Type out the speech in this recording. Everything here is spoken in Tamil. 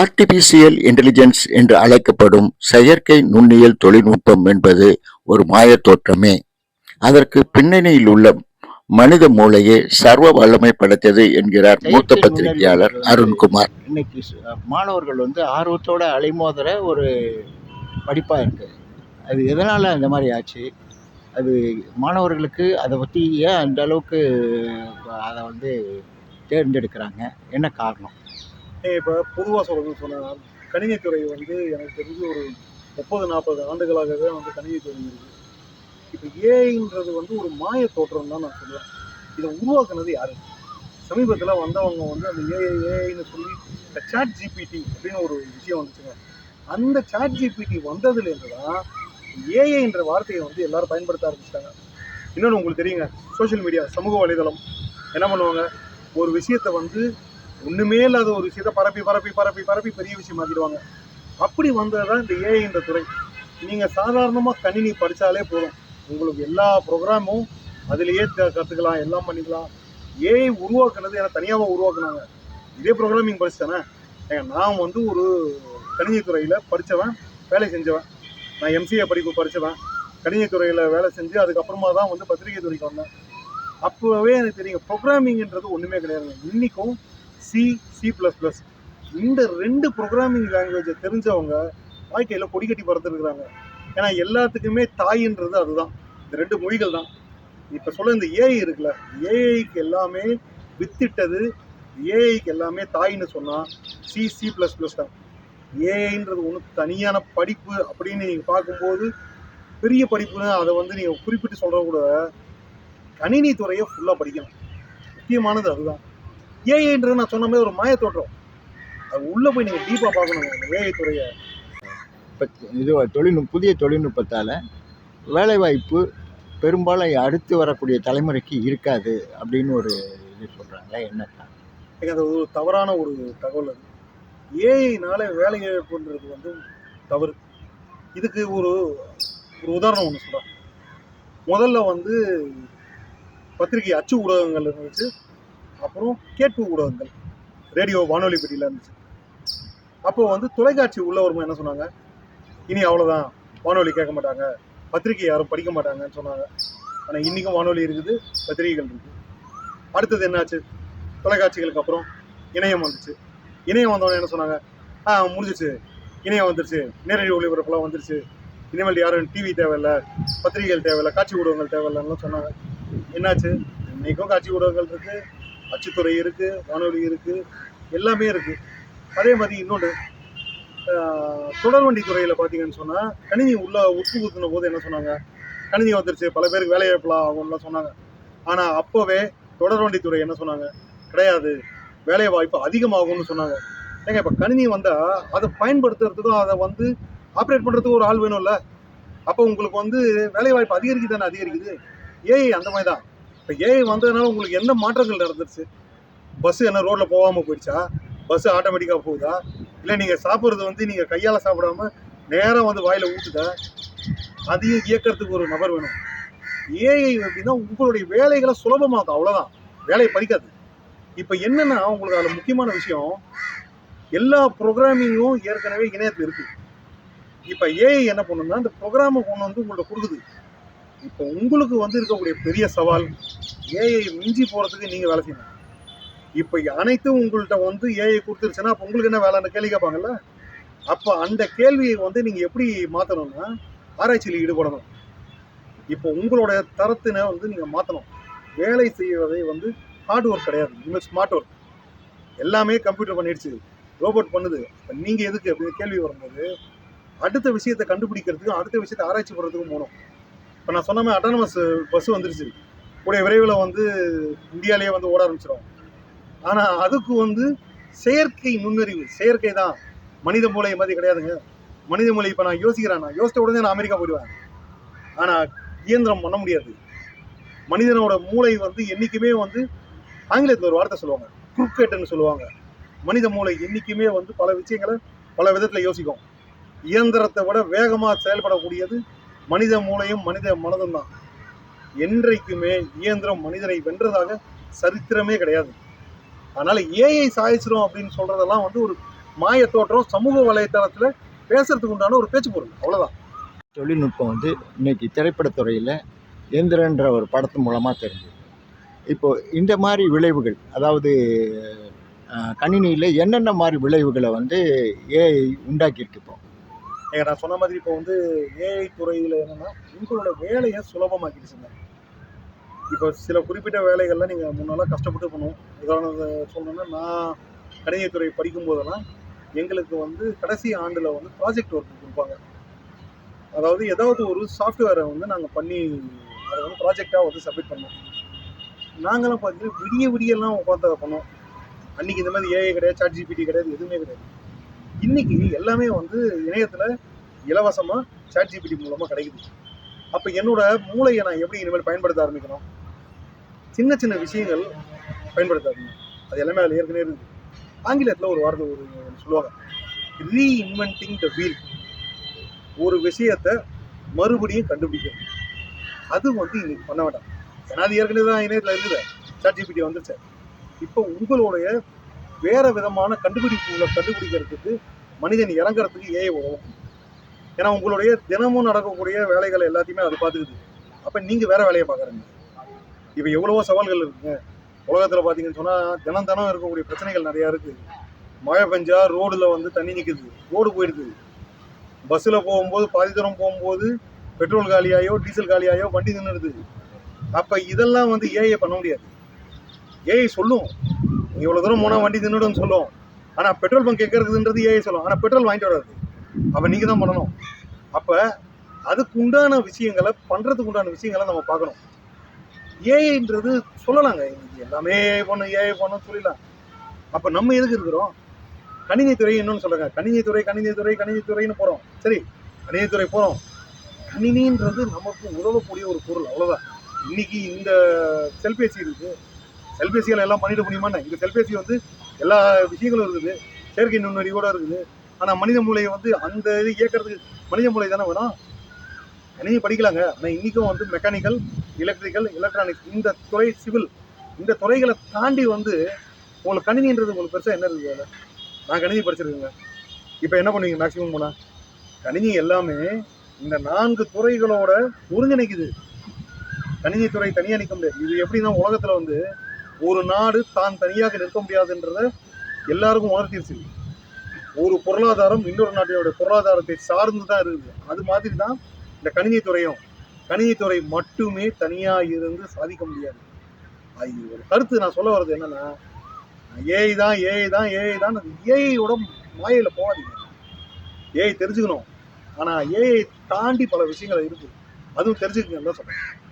ஆர்டிபிஷியல் இன்டெலிஜென்ஸ் என்று அழைக்கப்படும் செயற்கை நுண்ணியல் தொழில்நுட்பம் என்பது ஒரு மாயத் தோற்றமே. அதற்கு பின்னணியில் உள்ள மனித மூளையே சர்வ வல்லமை படைத்தது என்கிறார் மூத்த பத்திரிகையாளர் அருண்குமார். இன்னைக்கு மாணவர்கள் வந்து ஆர்வத்தோட அலைமோதுற ஒரு படிப்பாக இருக்குது அது எதனால் அந்த மாதிரி ஆச்சு? அது மாணவர்களுக்கு அதை பற்றி ஏன் அந்த அளவுக்கு அதை வந்து தேர்ந்தெடுக்கிறாங்க? என்ன காரணம்? இப்போ பொதுவாக சொல்லணும்னு சொன்னால் கணினித்துறை வந்து எனக்கு தெரிஞ்சு ஒரு முப்பது நாற்பது ஆண்டுகளாகவே வந்து கணினித்துறை இருக்குது இப்போ ஏஐன்றது வந்து ஒரு மாய தோற்றம் தான் நான் சொல்லுவேன். இதை உருவாக்குனது யாரு? சமீபத்தில் வந்தவங்க வந்து அந்த ஏஐ ஏஐன்னு சொல்லி இந்த சாட் ஜிபிடி அப்படின்னு ஒரு விஷயம் வந்துச்சுங்க. அந்த சாட் ஜிபிடி வந்ததுலேருந்து தான் ஏஐன்ற வார்த்தையை வந்து எல்லாரும் பயன்படுத்த ஆரம்பிச்சிட்டாங்க. இன்னொன்று உங்களுக்கு தெரியுங்க சோஷியல் மீடியா சமூக வலைதளம் என்ன பண்ணுவாங்க? ஒரு விஷயத்தை வந்து ஒன்றுமே இல்லாத ஒரு விஷயத்த பரப்பி பரப்பி பரப்பி பரப்பி பெரிய விஷயம் ஆக்கிடுவாங்க. அப்படி வந்தது தான் இந்த ஏஐன்ற துறை. நீங்கள் சாதாரணமாக கணினி படித்தாலே போதும். உங்களுக்கு எல்லா ப்ரோக்ராமும் அதிலேயே க- எல்லாம் பண்ணிக்கலாம். ஏஐ உருவாக்குனது எனக்கு தனியாக உருவாக்குனாங்க. இதே ப்ரோக்ராமிங் படிச்சுதானே ஏங்க, நான் வந்து ஒரு கணினித்துறையில் படித்தவன் வேலை செஞ்சவன். நான் எம்சிஏ படிப்பு படித்தவன் கணினித்துறையில் வேலை செஞ்சு அதுக்கப்புறமா தான் வந்து பத்திரிகை துறைக்கு வந்தேன். அப்போவே எனக்கு தெரியும் ப்ரோக்ராமிங்ன்றது ஒன்றுமே கிடையாதுங்க. இன்றைக்கும் சி சி ப்ளஸ் ப்ளஸ் இந்த ரெண்டு ப்ரோக்ராமிங் லாங்குவேஜை தெரிஞ்சவங்க வாழ்க்கையில் கொடி கட்டி பறந்துருக்குறாங்க ஏன்னா எல்லாத்துக்குமே தாயின்றது அதுதான். இந்த ரெண்டு மொழிகள் தான். இப்போ சொல்ல இந்த ஏஐ இருக்குல்ல ஏஐக்கு எல்லாமே வித்திட்டது ஏஐக்கு எல்லாமே தாயின்னு சொன்னால் சி சி ப்ளஸ் ப்ளஸ் தான் ஏஐன்றது ஒன்று தனியான படிப்பு அப்படின்னு நீங்கள் பார்க்கும்போது பெரிய படிப்புன்னு அதை வந்து நீங்கள் குறிப்பிட்டு சொல்கிற கூட கணினி துறையை ஃபுல்லாக படிக்கணும். முக்கியமானது அதுதான். ஏஐன்றது நான் சொன்ன மாதிரி ஒரு மாய தோற்றம். அது உள்ளே போய் நீங்கள் டீப்பாக பார்க்கணுங்க அந்த ஏஐ துறையை. இப்போ இது தொழில்நுட்ப புதிய தொழில்நுட்பத்தால் வேலைவாய்ப்பு பெரும்பாலும் அடுத்து வரக்கூடிய தலைமுறைக்கு இருக்காது அப்படின்னு ஒரு இது சொல்கிறாங்களே என்ன? எனக்கு அது ஒரு தவறான ஒரு தகவல் அது. ஏஐனால வேலை இழப்புன்றது வந்து தவறு. இதுக்கு ஒரு ஒரு உதாரணம் ஒன்று சொல்கிறேன் முதல்ல வந்து பத்திரிகை அச்சு ஊடகங்கள் இருந்துச்சு அப்புறம் கேட்பு ஊடகங்கள். ரேடியோ வானொலி பெட்டியில் இருந்துச்சு. அப்போ வந்து தொலைக்காட்சி உள்ளவரும் வரும்போது என்ன சொன்னாங்க? இனி அவ்வளோதான் வானொலி கேட்க மாட்டாங்க. பத்திரிகை யாரும் படிக்க மாட்டாங்கன்னு சொன்னாங்க. ஆனால் இன்றைக்கும் வானொலி இருக்குது பத்திரிகைகள் இருக்குது அடுத்தது என்னாச்சு? தொலைக்காட்சிகளுக்கு அப்புறம் இணையம் வந்துச்சு. இணையம் வந்தவொடனே என்ன சொன்னாங்க? ஆ முடிஞ்சிச்சு இணையம் வந்துருச்சு. நேரடி ஒளிபரப்புலாம் வந்துருச்சு. இனிமேல் யாரும் டிவி தேவையில்ல பத்திரிகைகள் தேவையில்லை காட்சி ஊடகங்கள் தேவையில்லைன்னு சொன்னாங்க. என்னாச்சு? இன்றைக்கும் காட்சி ஊடகங்கள் இருக்குது அச்சுத்துறை இருக்கு வானொலி இருக்கு எல்லாமே இருக்கு. அதே மாதிரி இன்னொன்று தொடர்வண்டி துறையில் பார்த்தீங்கன்னு சொன்னால் கணினி உள்ள உப்பு குத்துன போது என்ன சொன்னாங்க? கணினி வந்துருச்சு பல பேருக்கு வேலை வேலைவாய்ப்புலாம் ஆகும்லாம் சொன்னாங்க. ஆனால் அப்போவே தொடர்வண்டி துறை என்ன சொன்னாங்க? கிடையாது வேலை வாய்ப்பு அதிகமாகும்னு சொன்னாங்க. ஏங்க இப்போ கணினி வந்தால் அதை பயன்படுத்துறதுக்கும் அதை வந்து ஆப்ரேட் பண்ணுறதுக்கும் ஒரு ஆள் வேணும்ல? அப்போ உங்களுக்கு வந்து வேலை வாய்ப்பு அதிகரிக்குது? தானே அதிகரிக்குது ஏஐ அந்த மாதிரி தான். இப்போ ஏஐ வந்ததுனால உங்களுக்கு என்ன மாற்றங்கள் நடந்துருச்சு? பஸ் என்ன ரோட்டில் போகாமல் போயிடுச்சா? பஸ் ஆட்டோமேட்டிக்காக போகுதா? இல்லை நீங்கள் சாப்பிட்றது வந்து நீங்கள் கையால் சாப்பிடாம நேராக வந்து வாயில் ஊற்றுதா அதையும் இயக்கிறதுக்கு ஒரு நபர் வேணும். ஏஐ அப்படின்னா உங்களுடைய வேலைகளை சுலபமாக்கும் அவ்வளோதான் வேலையை பறிக்காது. இப்போ என்னென்னா உங்களுக்கு அதில் முக்கியமான விஷயம் எல்லா ப்ரோக்ராமிங்கும் ஏற்கனவே இணையத்தில் இருக்குது இப்போ ஏஐ என்ன பண்ணுன்னா இந்த ப்ரோக்ராமை கொண்டு வந்து உங்கள்கிட்ட கொடுக்குது. இப்போ உங்களுக்கு வந்து இருக்கக்கூடிய பெரிய சவால் ஏஐ மிஞ்சி போகிறதுக்கு நீங்கள் வேலை செய்யணும். இப்போ அனைத்தும் உங்கள்கிட்ட வந்து ஏஐ கொடுத்துருச்சுன்னா அப்போ உங்களுக்கு என்ன வேலைன்னு கேள்வி கேட்பாங்கல்ல? அப்போ அந்த கேள்வியை வந்து நீங்கள் எப்படி மாற்றணும்னா ஆராய்ச்சியில் ஈடுபடணும். இப்போ உங்களோட தரத்தினை வந்து நீங்கள் மாற்றணும் வேலை செய்வதை வந்து ஹார்ட் ஒர்க் கிடையாது. இனிமேல் ஸ்மார்ட் ஒர்க் எல்லாமே கம்ப்யூட்டர் பண்ணிடுச்சு. ரோபோட் பண்ணுது. இப்போ நீங்கள் எதுக்கு அப்படின்னு கேள்வி வரும்போது அடுத்த விஷயத்தை கண்டுபிடிக்கிறதுக்கும் அடுத்த விஷயத்தை ஆராய்ச்சி பண்ணுறதுக்கும் போகணும். இப்போ நான் சொன்ன மாதிரி அட்டானமஸ் பஸ் வந்துருச்சு. கூடிய விரைவில் வந்து இந்தியாவிலேயே வந்து ஓட ஆரம்பிச்சிடும் ஆனால் அதுக்கு வந்து செயற்கை நுண்ணறிவு செயற்கை தான். மனித மூளை மாதிரி கிடையாதுங்க. மனித மூளை இப்போ நான் யோசிக்கிறேன். நான் யோசித்த உடனே நான் அமெரிக்கா போயிடுவேன். ஆனால் இயந்திரம் பண்ண முடியாது. மனிதனோட மூளை வந்து என்றைக்குமே வந்து ஆங்கிலத்தில் ஒரு வார்த்தை சொல்லுவாங்க. குருக்கேட்டுன்னு சொல்லுவாங்க. மனித மூளை என்றைக்குமே வந்து பல விஷயங்களை பல விதத்தில் யோசிக்கும். இயந்திரத்தை விட வேகமாக செயல்படக்கூடியது மனித மூளையும் மனித மனதும் தான். என்றைக்குமே இயந்திரம் மனிதனை வென்றதாக சரித்திரமே கிடையாது. அதனால ஏஐ சாய்ச்சிரும் அப்படின்னு சொல்றதெல்லாம் வந்து ஒரு மாய தோற்றம் சமூக வலைத்தளத்துல பேசுறதுக்கு உண்டான ஒரு பேச்சு பொருள். அவ்வளவுதான். தொழில்நுட்பம் வந்து இன்னைக்கு திரைப்படத்துறையில் எந்திரன்ற ஒரு படத்து மூலமாக தெரிஞ்சது. இப்போ இந்த மாதிரி விளைவுகள் அதாவது கணினியில் என்னென்ன மாதிரி விளைவுகளை வந்து ஏஐ உண்டாக்கியிருக்கு இப்போ? ஏங்க நான் சொன்ன மாதிரி இப்போ வந்து ஏஐ துறையில் என்னென்னா உங்களோட வேலையை சுலபமாக்கிடுச்சுங்க இப்போ சில குறிப்பிட்ட வேலைகள்லாம் நீங்கள் முன்னெல்லாம் கஷ்டப்பட்டு பண்ணுவோம். உதாரணத்தை சொல்லணும்னா நான் கணினித்துறை படிக்கும் போதெல்லாம் எங்களுக்கு வந்து கடைசி ஆண்டில் வந்து ப்ராஜெக்ட் ஒர்க் கொடுப்பாங்க. அதாவது ஏதாவது ஒரு சாஃப்ட்வேரை வந்து நாங்கள் பண்ணி அதை வந்து ப்ராஜெக்டாக வந்து சப்மிட் பண்ணோம் நாங்களாம் பார்த்தீங்கன்னா விடிய விடியெல்லாம் உட்காந்து அதை பண்ணோம் அன்றைக்கி இந்த மாதிரி ஏஐ கிடையாது சாட் ஜிபிடி கிடையாது எதுவுமே கிடையாது. இன்னைக்கு எல்லாமே வந்து இணையத்தில் இலவசமாக சாட் ஜிபிடி மூலமாக கிடைக்குது. அப்போ என்னோட மூளையை நான் எப்படி இனிமேல் பயன்படுத்த ஆரம்பிக்கணும்? சின்ன சின்ன விஷயங்கள் பயன்படுத்த ஆரம்பிக்கணும். அது எல்லாமே அதில் ஏற்கனவே இருக்குது. ஆங்கிலத்தில் ஒரு வார்த்தை ஒரு சொல்லுவாங்க ரீஇன்வென்டிங் த வீல் ஒரு விஷயத்தை மறுபடியும் கண்டுபிடிக்கணும் அது வந்து இன்னைக்கு பண்ண வேண்டாம் ஏன்னா அது ஏற்கனவே தான் இணையத்தில் இருக்குது. சாட் ஜிபிடி வந்துருச்சு. இப்போ உங்களுடைய வேற விதமான கண்டுபிடிப்புகளை கண்டுபிடிக்கிறதுக்கு மனிதன் இறங்குறதுக்கு ஏஐ உதவும் ஏன்னா உங்களுடைய தினமும் நடக்கக்கூடிய வேலைகள் எல்லாத்தையுமே அது பார்த்துக்குது. அப்போ நீங்கள் வேற வேலையை பார்க்குறீங்க. இப்போ எவ்வளவோ சவால்கள் இருக்குங்க. உலகத்தில் பார்த்தீங்கன்னு சொன்னால் தினம் தினம் இருக்கக்கூடிய பிரச்சனைகள் நிறையா இருக்குது மழை பெஞ்சா ரோடில் வந்து தண்ணி நிற்குது ரோடு போயிடுது. பஸ்ஸில் போகும்போது பாதி தூரம் போகும்போது பெட்ரோல் காலியாயோ டீசல் காலியாயோ வண்டி நின்றுடுது அப்போ இதெல்லாம் வந்து ஏஐ பண்ண முடியாது. ஏஐ சொல்லும். இவ்வளோ தூரம் போனால் வண்டி நின்றுடும் சொல்லும். ஆனால் பெட்ரோல் பங்க் எங்கே இருக்குதுன்றது ஏஐ சொல்லும். ஆனால் பெட்ரோல் வாங்கிட்டு வராது. அப்போ நீங்கள் தான் பண்ணணும். அப்போ அதுக்கு உண்டான விஷயங்களை பண்ணுறதுக்கு உண்டான விஷயங்களை நம்ம பார்க்கணும். ஏஐன்றது சொல்லலாங்க. இன்னைக்கு எல்லாமே ஏஐ பண்ணும் ஏஐ பண்ணும் சொல்லிடலாம். அப்போ நம்ம எதுக்கு இருக்கிறோம்? கணினித்துறை இன்னொன்று சொல்லுங்க கணினித்துறை கணினித்துறை கணினித்துறைன்னு போகிறோம் சரி கணினித்துறை போகிறோம் கணினின்றது நமக்கு உதவக்கூடிய ஒரு பொருள். அவ்வளோதான் இன்னைக்கு இந்த செல்பேசி இருக்குது செல்பேசிகள் எல்லாம் பண்ணிட முடியுமாண்ணே இந்த செல்பேசி வந்து எல்லா விஷயங்களும் இருக்குது. செயற்கை நுண்ணறிவோட இருக்குது. ஆனால் மனித மூளையை வந்து அந்த இது இயக்கிறதுக்கு மனித மூளை தானே வேணும்? கணினி படிக்கலாங்க. ஆனால் இன்றைக்கும் வந்து மெக்கானிக்கல் எலக்ட்ரிக்கல் எலக்ட்ரானிக்ஸ் இந்த துறை சிவில் இந்த துறைகளை தாண்டி வந்து உங்களுக்கு கணினின்றது உங்களுக்கு பெருசாக என்ன இருக்குது அதில் நான் கணினி படிச்சிருக்கேங்க. இப்போ என்ன பண்ணுவீங்க மேக்ஸிமம் போனால் கணினி எல்லாமே இந்த நான்கு துறைகளோட ஒருங்கிணைக்குது. கணினி துறை தனியாக நிற்க முடியாது. இது எப்படின்னா உலகத்தில் வந்து ஒரு நாடு தான் தனியாக நிற்க முடியாதுன்றத எல்லாருக்கும் உணர்த்திருச்சு. ஒரு பொருளாதாரம் இன்னொரு நாட்டினுடைய பொருளாதாரத்தை சார்ந்து தான் இருக்குது. அது மாதிரி தான் இந்த கணினித்துறையும் கணினித்துறை மட்டுமே தனியாக இருந்து சாதிக்க முடியாது. அது ஒரு கருத்து. நான் சொல்ல வர்றது என்னன்னா ஏஐ தான் ஏஐ தான் ஏஐ தான். ஏஐயோட மாயையில் போகாதீங்க. ஏஐ தெரிஞ்சுக்கணும். ஆனால் ஏஐ தாண்டி பல விஷயங்கள் இருக்குது. அதுவும் தெரிஞ்சுக்கணும் தான் சொல்கிறேன்